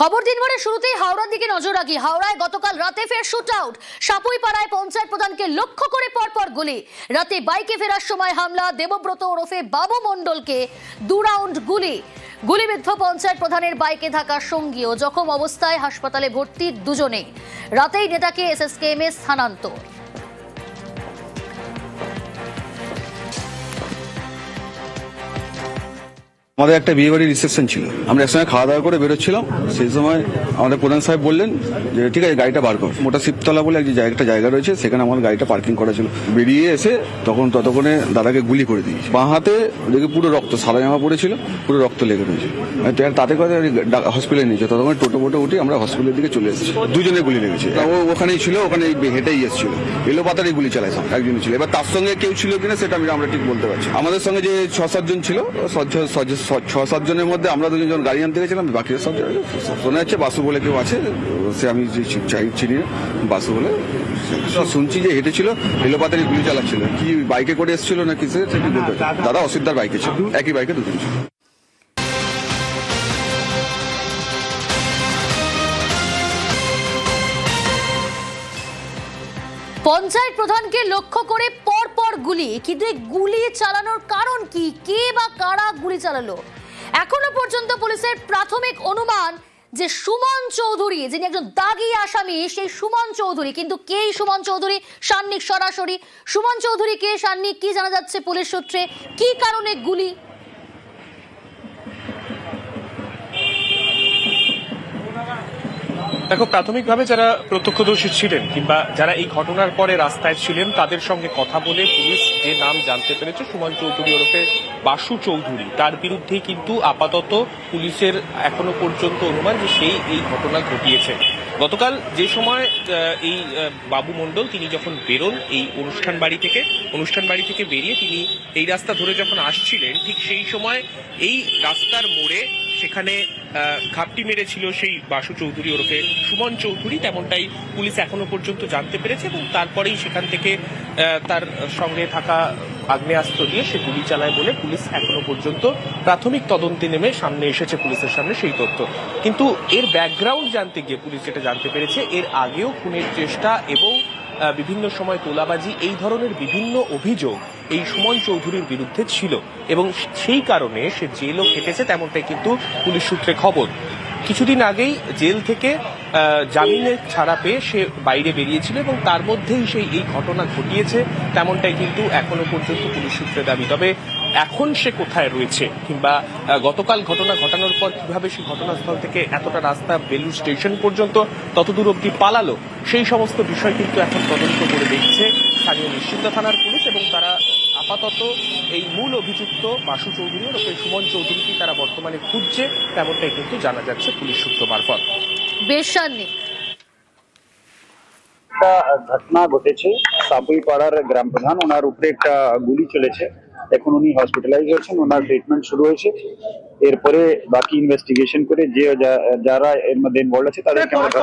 খবর দিনভরের শুরুতেই হাওড়ার দিকে নজর রাখি। হাওড়ায় গতকাল রাতে ফের শুট আউট সাপুইপাড়ায় পঞ্চায়েত প্রধানকে লক্ষ্য করে পরপর গুলি। রাতে বাইকে ফেরার সময় হামলা, দেবব্রত ওরফে বাবু মণ্ডলকে দু রাউন্ড গুলি। গুলিবিদ্ধ পঞ্চায়েত প্রধানের বাইকে থাকা সঙ্গী ও জখম অবস্থায় হাসপাতালে ভর্তি দুজনেই। রাতেই নেতাকে এসএসকেএম এ স্থানান্তর। আমাদের একটা বিয়ে বাড়ির রিসেপশন ছিল। আমরা একসঙ্গে খাওয়া দাওয়া করে বেরোচ্ছিলাম। সেই সময় আমাদের প্রধান সাহেব বললেন যে, ঠিক আছে, গাড়িটা বার কর। মোটা শিবতলা বলে একটা জায়গা রয়েছে, সেখানে আমার গাড়িটা পার্কিং করা ছিল। বেরিয়ে এসে তখন ততক্ষণে দাদাকে গুলি করে দিয়েছি। বাঁ হাতে দেখে পুরো রক্ত, সাদা জামা পড়েছিল, পুরো রক্ত লেগে রয়েছে। তাতে করে হসপিটালে নিয়েছে ততক্ষণ টোটো ফোটো উঠে আমরা হসপিটালের দিকে চলে এসেছি। দুজনে গুলি লেগেছে। ও ওখানেই ছিল, ওখানে হেঁটেই এসেছিল। এলো পাতারই গুলি চালাইছে, একজন ছিল। এবার তার সঙ্গে কেউ ছিল কিনা সেটা আমরা ঠিক বলতে পারছি আমাদের সঙ্গে যে ছ সাতজন ছিল ছ- ছ- সাতজনের মধ্যে আমরা দুজন গাড়ি আনতে গেছিলাম বাকি সব শোনা যাচ্ছে বাসু বলে কেউ আছে সে আমি চাই- চিনি না, বাসু বলে। শুনছি যে হেঁটেছিল এলোপাতারি গুলি চালাচ্ছিল। কি বাইকে করে এসেছিল না না। দাদা অসুবিধার বাইকে ছিল একই বাইকে দুজন ছিল। পঞ্চায়েত প্রধানকে লক্ষ্য করে পর পর গুলি। কিন্তু এই গুলি চালানোর কারণ কি? কে বা কারা গুলি চালালো? এখনও পর্যন্ত পুলিশের প্রাথমিক অনুমান যে সুমন চৌধুরী, যিনি একজন দাগি আসামি, সেই সুমন চৌধুরী। কিন্তু কে সুমন চৌধুরী? সান্নিক সরাসরি। সুমন চৌধুরী কে, সান্নিক কি জানা যাচ্ছে পুলিশ সূত্রে? কি কারণে গুলি? দেখো, প্রাথমিকভাবে যারা প্রত্যক্ষদর্শী ছিলেন কিংবা যারা এই ঘটনার পরে রাস্তায় ছিলেন, তাদের সঙ্গে কথা বলে পুলিশ যে নাম জানতে পেরেছে, সুমন চৌধুরী ওরফে বাসু চৌধুরী। তার বিরুদ্ধে কিন্তু আপাতত পুলিশের এখনও পর্যন্ত অনুমান যে সেই এই ঘটনা ঘটিয়েছে। গতকাল যে সময় এই বাবু মণ্ডল তিনি যখন বেরোন এই অনুষ্ঠান বাড়ি থেকে, অনুষ্ঠান বাড়ি থেকে বেরিয়ে তিনি এই রাস্তা ধরে যখন আসছিলেন, ঠিক সেই সময় এই রাস্তার মোড়ে সেখানে ঘাপটি মেরেছিল সেই বাসু চৌধুরী ওরফে সুমন চৌধুরী, তেমনটাই পুলিশ এখনও পর্যন্ত জানতে পেরেছে এবং তারপরেই সেখান থেকে তার সঙ্গে থাকা আগ্নেয়াস্ত্র দিয়ে সে গুলি চালায় বলে পুলিশ এখনও পর্যন্ত প্রাথমিক তদন্তে নেমে সামনে এসেছে পুলিশের সামনে সেই তথ্য। কিন্তু এর ব্যাকগ্রাউন্ড জানতে গিয়ে পুলিশ যেটা জানতে পেরেছে, এর আগেও খুনের চেষ্টা এবং বিভিন্ন সময় তোলাবাজি, এই ধরনের বিভিন্ন অভিযোগ এই সুমন চৌধুরীর বিরুদ্ধে ছিল এবং সেই কারণে সে জেলও খেটেছে, তেমনটাই কিন্তু পুলিশ সূত্রে খবর। কিছুদিন আগেই জেল থেকে জামিনে ছাড়া পেয়ে সে বাইরে বেরিয়েছিল এবং তার মধ্যেই সেই এই ঘটনা ঘটিয়েছে, তেমনটাই কিন্তু এখনও পর্যন্ত পুলিশ সূত্রে দাবি। তবে এখন সে কোথায় রয়েছে কিংবা গতকাল ঘটনা ঘটানোর পর কীভাবে সে ঘটনাস্থল থেকে এতটা রাস্তা বেলুর স্টেশন পর্যন্ত ততদূর অব্দি পালালো, সেই সমস্ত বিষয় কিন্তু এখন তদন্ত করে দেখছে স্থানীয় নিশ্চিন্ত থানার পুলিশ এবং তারা আপাতত এই মূল অভিযুক্ত বাসু চৌধুরী ও সুমন চৌধুরীকে তারা বর্তমানে খুঁজছে তেমনটাই কিন্তু জানা যাচ্ছে পুলিশ সূত্র মারফত। বেশ একটা ঘটনা ঘটেছে সাপুই পাড়ার গ্রাম প্রধান ওনার উপরে একটা গুলি চলেছে। এখন উনি হসপিটালাইজ হয়েছেন ওনার ট্রিটমেন্ট শুরু হয়েছে। এরপরে বাকি ইনভেস্টিগেশন করে যে যারা এর মধ্যে ইনভলভ আছে তাদেরকে আমরা।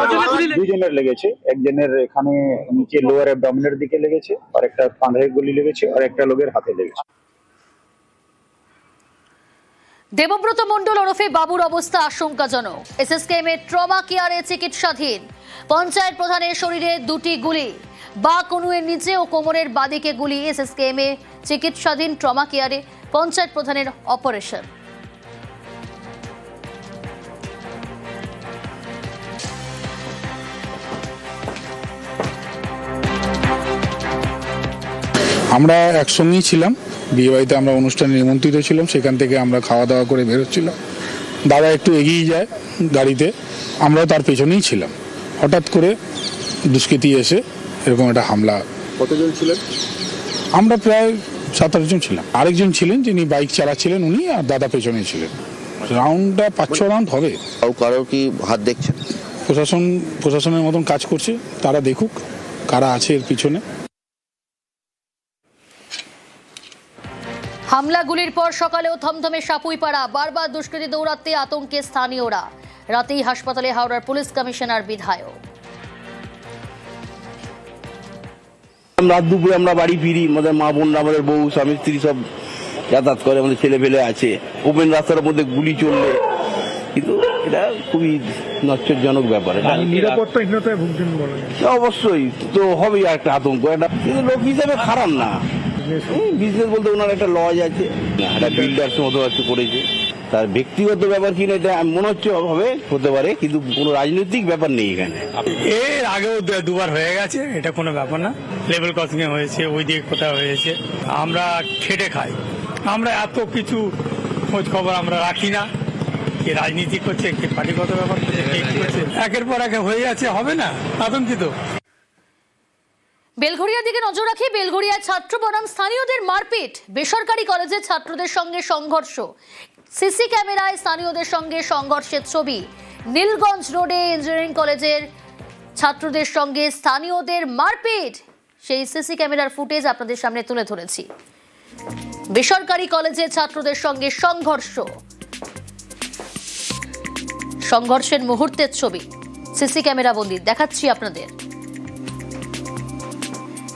দুজনের লেগেছে? একজনের এখানে নিচে লোয়ার অ্যাবডমিনের দিকে লেগেছে আর একটা কাঁধে গুলি লেগেছে আর একটা লোকের হাতে লেগেছে। দেবব্রত মণ্ডল ওরফে বাবুর অবস্থা আশঙ্কাজনক। এসএসকেএম এর ট্রমা কেয়ারে চিকিৎসাধীন। পঞ্চায়েত প্রধানের শরীরে দুটি গুলি। বা কনুয়ের নিচে ও কোমরের বাদিকে গুলি। এসএসকেএম এ চিকিৎসাধীন ট্রমা কেয়ারে পঞ্চায়েত প্রধানের অপারেশন। আমরা একসঙ্গেই ছিলাম। বিয়ে বাড়িতে আমরা অনুষ্ঠানে নিমন্ত্রিত ছিলাম সেখান থেকে আমরা খাওয়া দাওয়া করে বেরোচ্ছিলাম দাদা একটু এগিয়ে যায় গাড়িতে আমরাও তার পেছনেই ছিলাম। হঠাৎ করে দুষ্কৃতী এসে এরকম একটা হামলা কতজন ছিলেন? আমরা প্রায় সাত আটজন ছিলাম। আরেকজন ছিলেন যিনি বাইক চালাচ্ছিলেন উনি আর দাদা পেছনে ছিলেন। রাউন্ডটা পাঁচ ছ রাউন্ড হবে। কারও কি হাত দেখছেন? প্রশাসন প্রশাসনের মতন কাজ করছে তারা দেখুক কারা আছে এর পিছনে। হামলাগুলির পর সকালেও থমথমে সাপুইপাড়া বারবার দুষ্কৃতী দৌড়াতে আতঙ্কে স্থানীয়রা। রাতেই হাসপাতালে হাওড়ার পুলিশ কমিশনার বিধায়ক। রাত দুপুরে আমরা বাড়ি ফিরি আমাদের মা বোনরা আমাদের বউ স্বামী স্ত্রী সব যাতায়াত করে আমাদের ছেলে পেলে আছে। ওপেন রাস্তার মধ্যে গুলি চললে। কিন্তু এটা খুবই নচ্চরজনক ব্যাপার। এটা বলে। অবশ্যই তো হবেই একটা আতঙ্ক। একটা কিন্তু লোক হিসেবে খারাপ না। বিজনেস বলতে ওনার একটা লজ আছে একটা বিল্ডার্স মতো একটু করেছে। তার ব্যক্তিগত ব্যাপার কি না এটা মনে হচ্ছে হবে হতে পারে কিন্তু কোনো রাজনৈতিক ব্যাপার নেই এখানে। এর আগেও দুবার হয়ে গেছে এটা কোনো ব্যাপার না। লেভেল ক্রসিং এ হয়েছে ওই দিকে কোথাও হয়েছে। আমরা খেটে খাই। আমরা এত কিছু খোঁজ খবর আমরা রাখি না। কে রাজনীতি করছে কে পার্টিগত ব্যাপার করছে কি করছে একের পর একে হয়ে যাচ্ছে হবে না আতঙ্কিত। বেলঘড়িয়ার দিকে নজর রাখি, বেলঘড়িয়ায় ছাত্র বনাম স্থানীয়দের মারপিট। বেসরকারি কলেজের ছাত্রদের সঙ্গে সংঘর্ষ। সিসি ক্যামেরায় স্থানীয়দের সঙ্গে সংঘর্ষের ছবি। নীলগঞ্জ রোডে ইঞ্জিনিয়ারিং কলেজের ছাত্রদের সঙ্গে স্থানীয়দের মারপিট। সেই সিসি ক্যামেরার ফুটেজ আপনাদের সামনে তুলে ধরেছি। বেসরকারি কলেজের ছাত্রদের সঙ্গে সংঘর্ষ। সংঘর্ষের মুহূর্তের ছবি। সিসি ক্যামেরা বন্দি দেখাচ্ছি আপনাদের।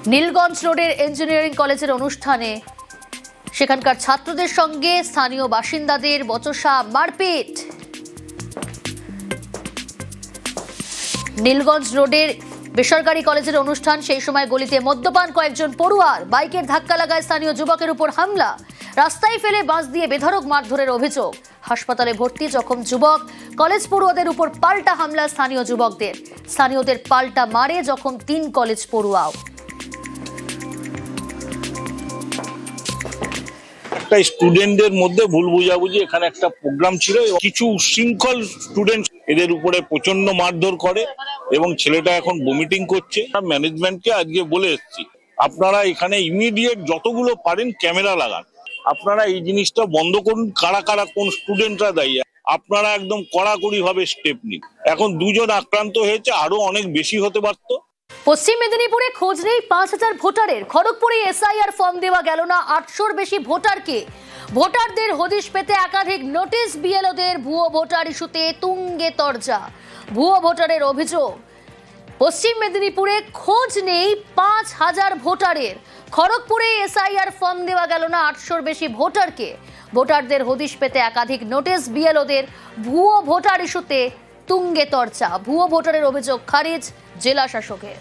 নীলগঞ্জ রোডের ইঞ্জিনিয়ারিং কলেজের অনুষ্ঠানে সেখানকার ছাত্রদের সঙ্গে স্থানীয় বাসিন্দাদের বচসা মারপিট। নীলগঞ্জ রোডের বেসরকারি কলেজের অনুষ্ঠান সেই সময় গলিতে মদ্যপান কয়েকজন পড়ুয়ার। বাইকের ধাক্কা লাগায় স্থানীয় যুবকের উপর হামলা। রাস্তায় ফেলে বাঁশ দিয়ে বেধড়ক মারধরের অভিযোগ। হাসপাতালে ভর্তি জখম যুবক। কলেজ পড়ুয়াদের উপর পাল্টা হামলা স্থানীয় যুবকদের। স্থানীয়দের পাল্টা মারে জখম তিন কলেজ পড়ুয়াও। একটা স্টুডেন্টদের মধ্যে ভুল বুঝাবুঝি, এখানে একটা প্রোগ্রাম ছিল কিছু শৃঙ্খল স্টুডেন্ট এদের উপরে প্রচণ্ড মারধর করে এবং ছেলেটা এখন ভমিটিং করছে। ম্যানেজমেন্টকে আজকে বলে এসেছি, আপনারা এখানে ইমিডিয়েট যতগুলো পারেন ক্যামেরা লাগান। আপনারা এই জিনিসটা বন্ধ করুন, কারা কারা কোন স্টুডেন্টরা দায়ী। আপনারা একদম কড়াকড়ি ভাবে স্টেপ নিন। এখন দুজন আক্রান্ত হয়েছে, আরও অনেক বেশি হতে পারতো। পশ্চিম মেদিনীপুরে খোঁজ নেই পাঁচ হাজার ভোটারের। খড়গপুরে এসআইআর ফর্ম দেওয়া গেল না আটশোর বেশি ভোটারকে। ভোটারদের হদিশ পেতে একাধিক নোটিশ বিএলওদের ভুয়ো ভোটার ইস্যুতে তুঙ্গে তরজা। ভুয়ো ভোটারের অভিযোগ, পশ্চিম মেদিনীপুরে খোঁজ নেই পাঁচ হাজার ভোটারের। খড়গপুরে এসআইআর ফর্ম দেওয়া গেল না আটশোর বেশি ভোটারকে। ভোটারদের হদিশ পেতে একাধিক নোটিশ বিএলওদের ভুয়ো ভোটার ইস্যুতে তুঙ্গে তর্চা ভুয়ো ভোটারের অভিযোগ, খারিজ, জেলা শাসকের।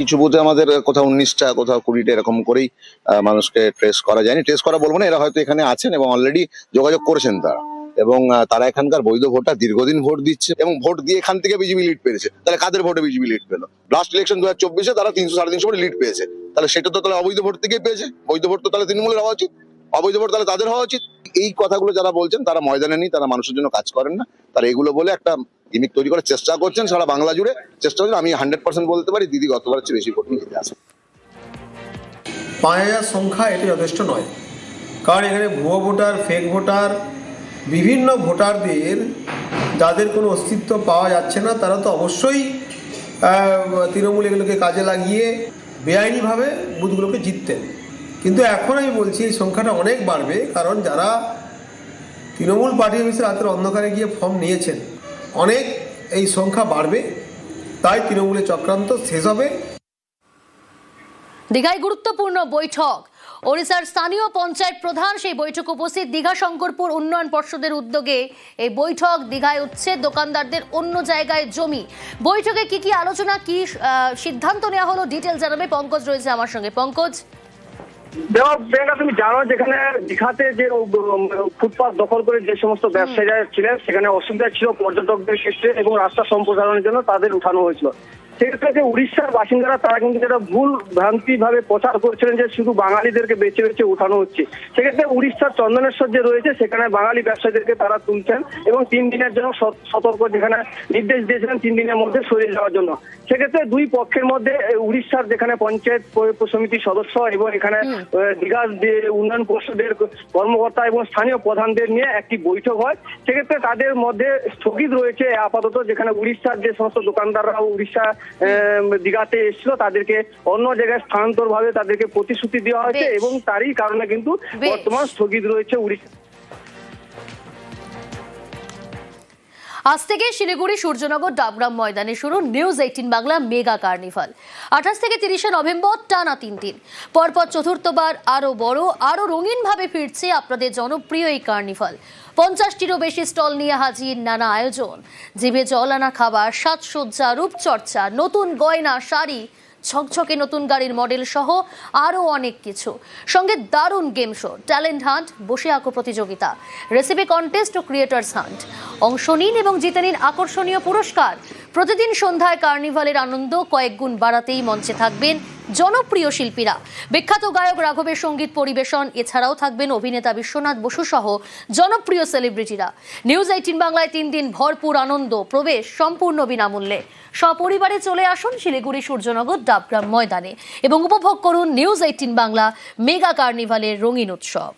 কিছু বুথে আমাদের কোথাও উনিশটা, কোথাও কুড়িটা এরকম করেই মানুষকে ট্রেস করা যায়নি। ট্রেস করা বলব না, এরা হয়তো এখানে আছেন এবং অলরেডি যোগাযোগ করেছেন তারা। এবং তারা এখানকার বৈধ ভোটার, দীর্ঘদিন ভোট দিচ্ছে এবং ভোট দিয়ে এখান থেকে বিজেপি লিড পেয়েছে। তাহলে কাদের ভোটে বিজেপি লিড পেল? লাস্ট ইলেকশন দু হাজার চব্বিশে তারা তিনশো, সাড়ে তিনশো ভোটে লিড পেয়েছে। তাহলে সেটা তো তাহলে অবৈধ ভোট থেকেই পেয়েছে। বৈধ ভোট তো তাহলে তৃণমূলের হওয়া উচিত। অবৈধ ভোট তাহলে তাদের হওয়া উচিত। এই কথাগুলো যারা বলছেন, তারা ময়দানে নেই, তারা মানুষের জন্য কাজ করেন না। তারা এগুলো বলে একটা গিমিক তৈরি করার চেষ্টা করছেন সারা বাংলা জুড়ে, চেষ্টা করছেন, আমি হান্ড্রেড পার্সেন্ট বলতে পারি, দিদি গতবার চেয়ে বেশি ভোট নিয়ে জিতে আসে পাঁচ হাজার সংখ্যা এটা যথেষ্ট নয়, কারণ এখানে ভুয়ো ভোটার ফেক ভোটার, বিভিন্ন ভোটারদের, যাদের কোনো অস্তিত্ব পাওয়া যাচ্ছে না, তারা তো অবশ্যই তৃণমূল এগুলোকে কাজে লাগিয়ে বেআইনিভাবে বুথগুলোকে জিততেন। কিন্তু এখন আমি বলছি, এই সংখ্যাটা অনেক বাড়বে, কারণ যারা তৃণমূল পার্টি অফিসের রাতের অন্ধকারে গিয়ে ফর্ম নিয়েছেন অনেক এই সংখ্যা বাড়বে, তাই তৃণমূলের চক্রান্ত শেষ হবে। দীঘায় গুরুত্বপূর্ণ বৈঠক। ওড়িশার স্থানীয় পঞ্চায়েত প্রধান সেই বৈঠক উপস্থিত। দীঘা শঙ্করপুর উন্নয়ন পর্ষদের উদ্যোগে এই বৈঠক দীঘায় হচ্ছে। দোকানদারদের অন্য জায়গায় জমি। বৈঠকে কি কি আলোচনা, কি সিদ্ধান্ত নেওয়া হলো, ডিটেল জানাবে পঙ্কজ রয়েছে আমার সঙ্গে। পঙ্কজ? দেখো প্রিয়াঙ্কা তুমি জানো যেখানে দীঘাতে যে ফুটপাথ ফুটপাত দখল করে যে সমস্ত ব্যবসায়ীরা ছিলেন সেখানে অসুবিধা ছিল পর্যটকদের ক্ষেত্রে এবং রাস্তা সম্প্রসারণের জন্য তাদের উঠানো হয়েছিল। সেক্ষেত্রে উড়িষ্যার বাসিন্দারা তারা কিন্তু যেটা ভুল ভ্রান্তি ভাবে প্রচার করছিলেন যে শুধু বাঙালিদেরকে বেছে বেছে উঠানো হচ্ছে। সেক্ষেত্রে উড়িষ্যার চন্দনেশ্বর যে রয়েছে সেখানে বাঙালি ব্যবসায়ীদেরকে তারা তুলছেন এবং তিন দিনের জন্য সত- সতর্ক যেখানে নির্দেশ দিয়েছিলেন তিন দিনের মধ্যে সরিয়ে যাওয়ার জন্য। সেক্ষেত্রে দুই পক্ষের মধ্যে উড়িষ্যার যেখানে পঞ্চায়েত সমিতির সদস্য এবং এখানে যে উন্নয়ন পর্ষদের কর্মকর্তা এবং স্থানীয় প্রধানদের নিয়ে একটি বৈঠক হয়। সেক্ষেত্রে তাদের মধ্যে স্থগিত রয়েছে আপাতত যেখানে উড়িষ্যার যে সমস্ত দোকানদাররা উড়িষ্যা দীঘাতে এসেছিল তাদেরকে অন্য জায়গায় স্থানান্তর ভাবে তাদেরকে প্রতিশ্রুতি দেওয়া হয়েছে এবং তারই কারণে কিন্তু বর্তমান স্থগিত রয়েছে উড়িষ্যা। আজ থেকে শিলিগুড়ি সূর্যনগর ডাবগ্রাম ময়দানে শুরু news eighteen Bangla mega carnival. আঠাশ থেকে তিরিশে নভেম্বর টানা তিন দিন। পরপর চতুর্থবার আরও বড় আরও রঙিনভাবে ফিরছে আপনাদের জনপ্রিয় এই কার্নিভাল। পঞ্চাশটিরও বেশি স্টল নিয়ে হাজির নানা আয়োজন। জিভে জল আনা খাবার, সাজসজ্জা, রূপচর্চা, নতুন গয়না, শাড়ি ঝকঝকে নতুন গাড়ির মডেল সহ আরও অনেক কিছু। সঙ্গে দারুণ গেম শো, ট্যালেন্ট হান্ট, বসে আঁকো প্রতিযোগিতা, রেসিপি কন্টেস্ট ও ক্রিয়েটার্স হান্ট। অংশ নিন এবং জিতে নিন আকর্ষণীয় পুরস্কার। প্রতিদিন সন্ধ্যায় কার্নিভালের আনন্দ কয়েক গুণ বাড়াতেই মঞ্চে থাকবেন জনপ্রিয় শিল্পীরা। বিখ্যাত গায়ক রাঘবের সংগীত পরিবেশন, এছাড়াও থাকবেন অভিনেতা বিশ্বনাথ বসু সহ জনপ্রিয় সেলিব্রিটিরা। নিউজ এইটিন বাংলায় তিন দিন ভরপুর আনন্দ, প্রবেশ সম্পূর্ণ বিনামূল্যে। সপরিবারে চলে আসুন শিলিগুড়ি সূর্যনগর ডাবগ্রাম ময়দানে এবং উপভোগ করুন নিউজ এইটিন বাংলা মেগা কার্নিভালের রঙিন উৎসব।